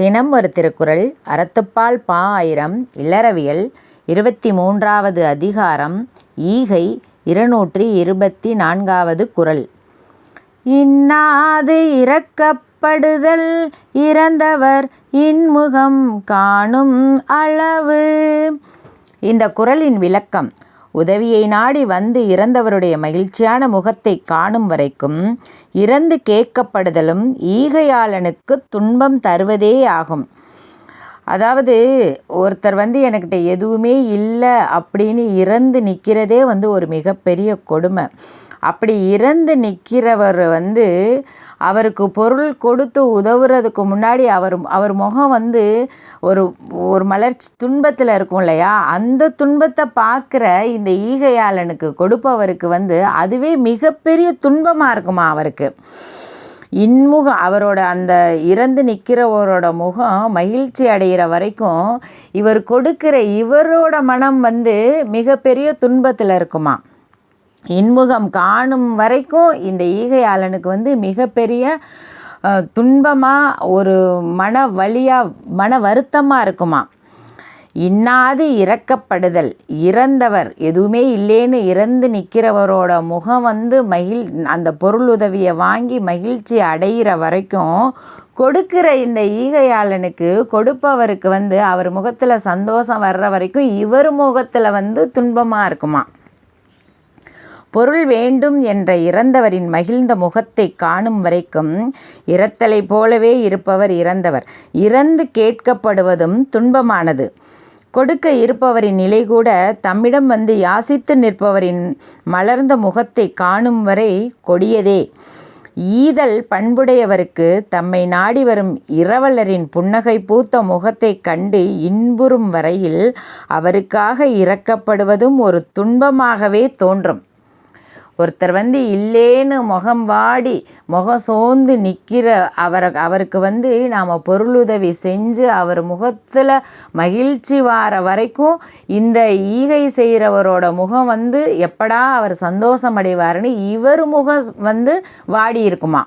தினம் ஒரு திருக்குறள் அறத்துப்பால் பா ஆயிரம் இல்லறவியல் இருபத்தி மூன்றாவது அதிகாரம் ஈகை இருநூற்றி இருபத்தி நான்காவது குறள். இன்னாது இறக்கப்படுதல் இறந்தவர் இன்முகம் காணும் அளவு. இந்த குறளின் விளக்கம் உதவியை நாடி வந்து இறந்தவருடைய மகிழ்ச்சியான முகத்தை காணும் வரைக்கும் இறந்து கேட்கப்படுதலும் ஈகையாளனுக்கு துன்பம் தருவதே ஆகும் அதாவது ஒருத்தர் வந்து எனக்கிட்ட எதுவுமே இல்லை அப்படின்னு இறந்து நிற்கிறதே வந்து ஒரு மிகப்பெரிய கொடுமை. அப்படி இறந்து நிற்கிறவர் வந்து அவருக்கு பொருள் கொடுத்து உதவுறதுக்கு முன்னாடி அவர் அவர் முகம் வந்து ஒரு ஒரு மலர்ச்சி துன்பத்தில் இருக்கும் இல்லையா? அந்த துன்பத்தை பார்க்குற இந்த ஈகையாளனுக்கு கொடுப்பவருக்கு வந்து அதுவே மிகப்பெரிய துன்பமாக இருக்குமா அவருக்கு? இன்முகம் அவரோட அந்த இறந்து நிற்கிறவரோட முகம் மகிழ்ச்சி அடைகிற வரைக்கும் இவர் கொடுக்கிற இவரோட மனம் வந்து மிகப்பெரிய துன்பத்தில் இருக்குமா. இன்முகம் காணும் வரைக்கும் இந்த ஈகையாளனுக்கு வந்து மிகப்பெரிய துன்பமாக ஒரு மன வழியாக மன வருத்தமாக இருக்குமா. இன்னாது இறக்கப்படுதல் இறந்தவர் எதுவுமே இல்லைன்னு இறந்து நிற்கிறவரோட முகம் வந்து மகிழ் அந்த பொருள் உதவியை வாங்கி மகிழ்ச்சி அடைகிற வரைக்கும் கொடுக்கிற இந்த ஈகையாளனுக்கு கொடுப்பவருக்கு வந்து அவர் முகத்தில் சந்தோஷம் வர்ற வரைக்கும் இவர் முகத்தில் வந்து துன்பமாக இருக்குமா? பொருள் வேண்டும் என்ற இறந்தவரின் மகிழ்ந்த முகத்தை காணும் வரைக்கும் இறத்தலை போலவே இருப்பவர் இறந்தவர். இறந்து கேட்கப்படுவதும் துன்பமானது. கொடுக்க இருப்பவரின் நிலை கூட தம்மிடம் வந்து யாசித்து நிற்பவரின் மலர்ந்த முகத்தை காணும் வரை கொடியதே. ஈதல் பண்புடையவருக்கு தம்மை நாடி வரும் இரவலரின் புன்னகை பூத்த முகத்தை கண்டு இன்புறும் வரையில் அவருக்காக இறக்கப்படுவதும் ஒரு துன்பமாகவே தோன்றும். ஒருத்தர் வந்து இல்லேன்னு முகம் வாடி முகம் சோர்ந்து நிற்கிற அவரை அவருக்கு வந்து நாம் பொருளுதவி செஞ்சு அவர் முகத்தில் மகிழ்ச்சி வார வரைக்கும் இந்த ஈகை செய்கிறவரோட முகம் வந்து எப்படா அவர் சந்தோஷம் அடைவார்னு இவர் முகம் வந்து வாடி இருக்குமா?